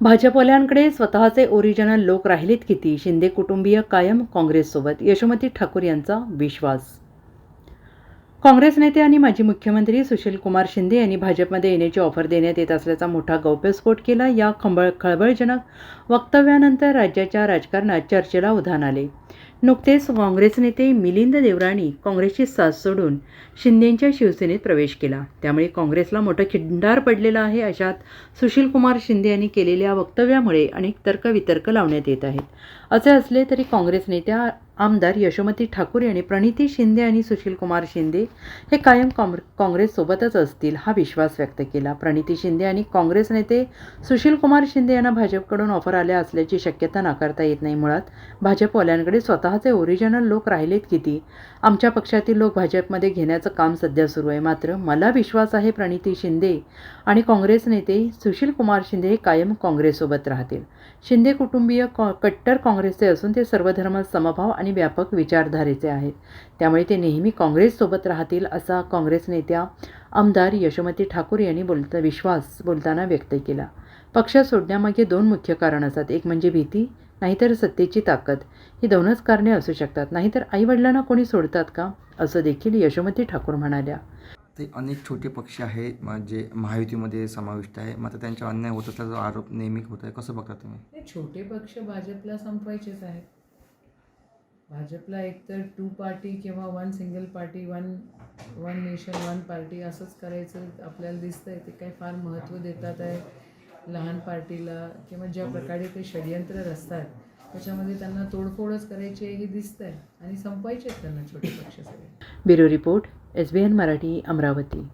भाजपवाल्यांकडे स्वतःचे ओरिजिनल लोक राहिलेत किती? शिंदे कुटुंबीय कायम काँग्रेससोबत. यशोमती ठाकूर यांचा विश्वास काँग्रेस नेते आणि माजी मुख्यमंत्री सुशीलकुमार शिंदे यांनी भाजपमध्ये येण्याची ऑफर देण्यात येत असल्याचा मोठा गौप्यस्फोट केला. या खंबळ खळबळजनक वक्तव्यानंतर राज्याच्या राजकारणात चर्चेला उधाण आले. नुकतेच काँग्रेस नेते मिलिंद देवराणी काँग्रेसची साथ सोडून शिंदेंच्या शिवसेनेत प्रवेश केला. त्यामुळे काँग्रेसला मोठं खिंडार पडलेलं आहे अशात सुशीलकुमार शिंदे यांनी केलेल्या वक्तव्यामुळे अनेक तर्कवितर्क लावण्यात येत आहेत. असे असले तरी काँग्रेस नेत्या आमदार यशोमती ठाकूर यांनी प्रणिती शिंदे आणि सुशीलकुमार शिंदे हे कायम कॉम काँग्रेससोबतच असतील हा विश्वास व्यक्त केला. प्रणिती शिंदे आणि काँग्रेस नेते सुशीलकुमार शिंदे यांना भाजपकडून ऑफर आल्या असल्याची शक्यता नाकारता येत नाही मुळात. भाजपवाल्यांकडे स्वतःचे ओरिजिनल लोक राहिलेत किती? आमच्या पक्षातील लोक भाजपमध्ये घेण्याचं काम सध्या सुरू आहे. मात्र मला विश्वास आहे प्रणिती शिंदे आणि काँग्रेस नेते सुशीलकुमार शिंदे हे कायम काँग्रेससोबत राहतील. शिंदे कुटुंबीय कॉ कट्टर काँग्रेसचे असून ते सर्वधर्म समभाव आणि व्यापक विचारधारेचे आहेत. त्यामुळे ते नेहमी काँग्रेससोबत राहतील असा काँग्रेस नेत्या आमदार यशोमती ठाकूर यांनी बोलता विश्वास बोलताना व्यक्त केला. पक्ष सोडण्यामागे दोन मुख्य कारण असतात. एक म्हणजे भीती नाहीतर सत्तेची ताकद. ही दोनच कारणे असू शकतात. नाहीतर आईवडिलांना कोणी सोडतात का? असं देखील यशोमती ठाकूर म्हणाल्या. ते अनेक छोटे पक्ष आहे म- जे महायुतीमध्ये समाविष्ट आहे. मात्र त्यांच्या अन्याय होत असल्याचा आरोप नेहमी होत आहे. कसं बघता तुम्ही? हे छोटे पक्ष भाजपला संपवायचेच आहेत. भाजपला एकतर टू पार्टी किंवा one single party one one nation one party असंच करायचं आपल्याला दिसतंय. ते काही फार महत्त्व देतात आहे लहान पार्टीला किंवा ज्या प्रकारे ते षडयंत्र रचतात. त्याच्यामध्ये त्यांना तोडफोडच करायची आहे हे दिसतंय आणि संपवायचे आहेत त्यांना छोटे पक्ष सगळे. Bureau report S B N Marathi Amravati.